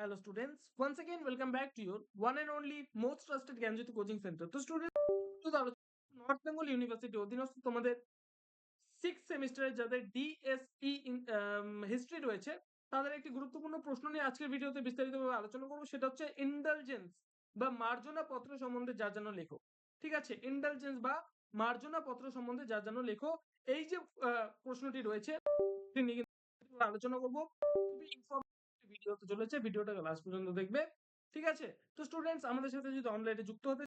Hello students, once again welcome back to your one and only most trusted Gyanjyoti coaching centre তো student north Bengal university অধীনস্থ তোমাদের six সেমিস্টারের যাদের DSE history রয়েছে তাদের একটি গুরুত্বপূর্ণ প্রশ্ন নিয়ে আজকের ভিডিওতে বিস্তারিতভাবে আলোচনা করব। সেটা হচ্ছে ইন্ডালজেন্স বা মার্জনা পত্র সম্বন্ধে যা যেন লেখো। ঠিক আছে? ইন্ডালজেন্স বা মার্জনা পত্র সম্বন্ধে যা যেন লেখো। এই যে প্রশ্নটি রয়েছে আলোচনা করব। খুবই ভিডিও হতে চলেছে, ভিডিওটাকে লাস্ট পর্যন্ত দেখবে, ঠিক আছে? তো স্টুডেন্টস আমাদের সাথে যদি অনলাইনে যুক্ত হতে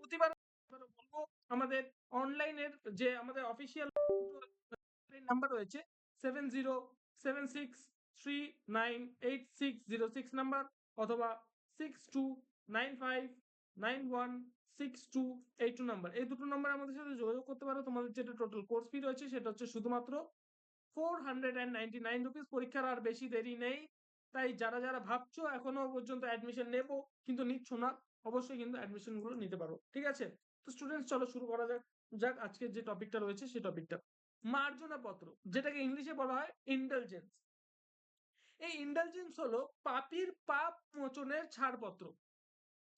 প্রতিবার বলব, আমাদের অনলাইনের যে আমাদের অফিসিয়াল নাম্বার রয়েছে seven zero seven six three nine eight six zero six number অথবা six two nine five nine one six two eight two number এই দুটো নাম্বার আমাদের সাথে যোগাযোগ করতে পারো। তোমাদের যেটা টোটাল কোর্স ফি রয়েছে, সেটা হচ্ছে শুধুমাত্র four hundred and ninety nine rupees পরীক্ষার আর বেশি দেরি নেই। তাই যারা যারা ভাবছ এখনও পর্যন্ত অ্যাডমিশন নেব, কিন্তু নিচ্ছ না, অবশ্যই কিন্তু অ্যাডমিশনগুলো নিতে পারো। ঠিক আছে? তো স্টুডেন্টস চলো শুরু করা যাক। যাক, আজকের যে টপিকটা রয়েছে সেই টপিকটা মার্জনা পত্র যেটাকে ইংলিশে বলা হয় ইন্টেলিজেন্স এই ইন্টেলিজেন্স হলো পাপির পাপ মোচনের ছাড়পত্র।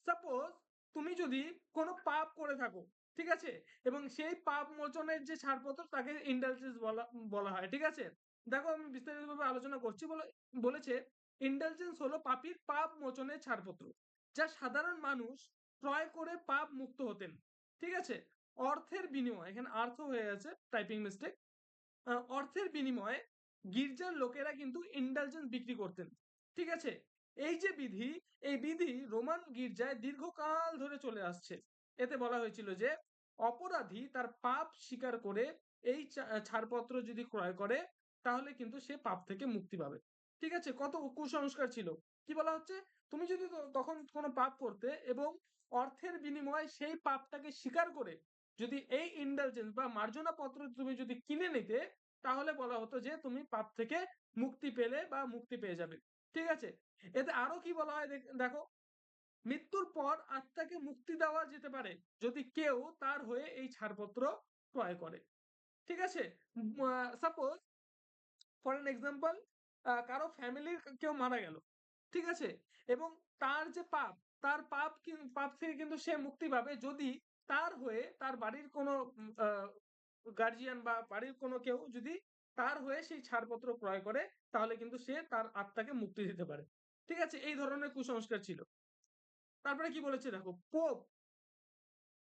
সাপোজ তুমি যদি কোনো পাপ করে থাকো, ঠিক আছে? এবং সেই পাপ মোচনের যে ছাড়পত্র, তাকে ইন্টেলিজেন্স বলা বলা হয়। ঠিক আছে? দেখো, আমি বিস্তারিতভাবে আলোচনা করছি বলে, বলেছে ইন্টেলিজেন্স হলো পাপির পাপ মোচনের ছাড়পত্র, যা সাধারণ মানুষ ক্রয় করে পাপ মুক্ত হতেন। ঠিক আছে? অর্থের বিনিময়ে, এখানে আর্থ হয়ে আছে টাইপিং মিস্টেক অর্থের বিনিময়ে গির্জার লোকেরা কিন্তু ইন্টেলিজেন্স বিক্রি করতেন। ঠিক আছে? এই যে বিধি, এই বিধি রোমান গির্জায় দীর্ঘকাল ধরে চলে আসছে। এতে বলা হয়েছিল যে, অপরাধী তার পাপ স্বীকার করে এই ছাড়পত্র যদি ক্রয় করে, তাহলে কিন্তু সে পাপ থেকে মুক্তি পাবে। ঠিক আছে? কত কুসংস্কার ছিল। কি বলা হচ্ছে? তুমি যদি তখন কোনো পাপ করতে এবং অর্থের বিনিময়ে সেই পাপটাকে স্বীকার করে যদি এই ইন্টেলিজেন্স বা মার্জনা পত্র তুমি যদি কিনে নিতে তাহলে বলা হতো যে তুমি পাপ থেকে মুক্তি পেলে বা মুক্তি পেয়ে যাবে। ঠিক আছে? এতে আরও কি বলা হয় দেখো মৃত্যুর পর আত্মাকে মুক্তি দেওয়া যেতে পারে যদি কেউ তার হয়ে এই ছাড়পত্র ক্রয় করে। ঠিক আছে? সাপোজ ফর এন এক্সাম্পল কারও ফ্যামিলির কেউ মারা গেল। ঠিক আছে? এবং তার যে পাপ, তার পাপ পাপ থেকে কিন্তু সে মুক্তি পাবে যদি তার হয়ে তার বাড়ির কোনো গার্জিয়ান বা বাড়ির কোনো কেউ যদি তার হয়ে সেই ছাড়পত্র ক্রয় করে, তাহলে কিন্তু সে তার আত্মাকে মুক্তি দিতে পারে। ঠিক আছে? এই ধরনের কুসংস্কার ছিল। তারপরে কি বলেছে দেখো? পোপ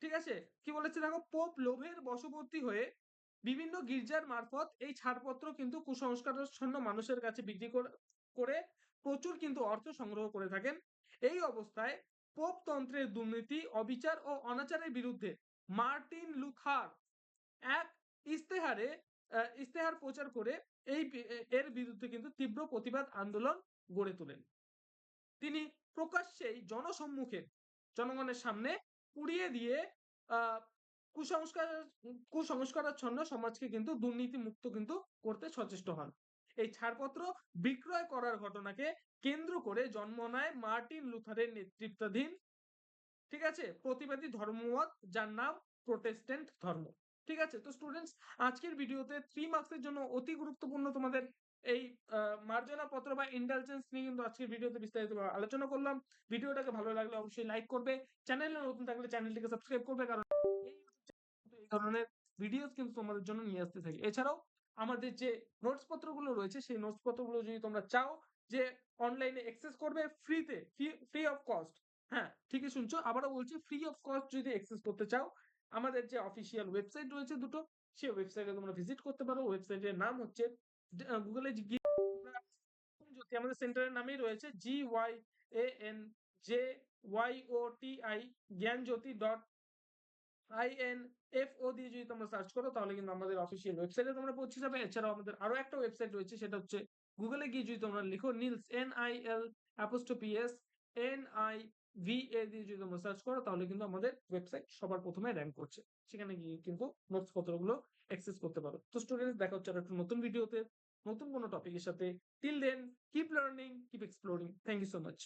ঠিক আছে? কি বলেছে দেখো? পোপ লোভের বশবর্তী হয়ে বিভিন্ন গির্জার মারফত এই ছাড়পত্র কিন্তু কুসংস্কারাচ্ছন্ন মানুষের কাছে বিক্রি করে- প্রচুর কিন্তু অর্থ সংগ্রহ করে থাকেন। এই অবস্থায় পোপ তন্ত্রের দুর্নীতি, অবিচার ও অনাচারের বিরুদ্ধে মার্টিন লুথার এক ইস্তেহারে ইস্তেহার প্রচার করে এই এর বিরুদ্ধে কিন্তু তীব্র প্রতিবাদ আন্দোলন গড়ে তোলেন। তিনি প্রকাশ্যেই জনসম্মুখে জনগণের সামনে পুড়িয়ে দিয়ে, আহ কুসংস্কার, কুসংস্কারাচ্ছন্ন সমাজকে কিন্তু দুর্নীতি মুক্ত কিন্তু করতে সচেষ্ট হন। এই ছাড়পত্র বিক্রয় করার ঘটনাকে কেন্দ্র করে জন্ম নেয় মার্টিন লুথারের নেতৃত্বাধীন, ঠিক আছে, প্রতিবাদী ধর্মমত, যার নাম প্রোটেস্ট্যান্ট ধর্ম। ঠিক আছে, তো স্টুডেন্টস আজকের ভিডিওতে থ্রি মার্কসের জন্য অতি গুরুত্বপূর্ণ তোমাদের এই মার্জনা পত্র বা ইন্টেলিজেন্স নিয়ে কিন্তু আজকের ভিডিওতে বিস্তারিত আলোচনা করলাম। ভিডিওটাকে ভালো লাগলে অবশ্যই লাইক করবে। চ্যানেলে নতুন থাকলে চ্যানেলটিকে সাবস্ক্রাইব করবে, কারণ ধরনের ভিডিওস কিন্তু তোমাদের জন্য নিয়ে আসতে থাকি। এছাড়াও আমাদের যে নোটস পত্রগুলো রয়েছে, সেই নোটস পত্রগুলো যদি তোমরা চাও যে অনলাইনে অ্যাক্সেস করবে ফ্রিতে ফ্রি অফ কস্ট হ্যাঁ ঠিকই শুনছো। আবারও বলছি ফ্রি অফ কস্ট যদি অ্যাক্সেস করতে চাও, আমাদের যে অফিসিয়াল ওয়েবসাইট রয়েছে দুটো, সেই ওয়েবসাইটে তোমরা ভিজিট করতে পারো। ওয়েবসাইটের নাম হচ্ছে গুগলে জ্যোতি আমাদের সেন্টারের নামেই রয়েছে G Y A N J Y O T I Gyan Jyoti dot I N F O দিয়ে যদি তোমরা সার্চ করো, তাহলে কিন্তু আমাদের অফিসিয়াল ওয়েবসাইটে তোমরা পৌঁছে যাবে। এছাড়াও আমাদের আরও একটা ওয়েবসাইট রয়েছে, সেটা হচ্ছে গুগলে গিয়ে যদি তোমরা লিখো Nil's N I L apostrophe S N I V A দিয়ে যদি তোমরা সার্চ করো, তাহলে কিন্তু আমাদের ওয়েবসাইট সবার প্রথমে র্যাঙ্ক করছে। সেখানে গিয়ে কিন্তু নোটস পত্রগুলো অ্যাক্সেস করতে পারো। তো স্টুডেন্টস দেখা হচ্ছে একটা নতুন ভিডিওতে নতুন কোনো টপিকের সাথে till then keep learning keep exploring thank you so much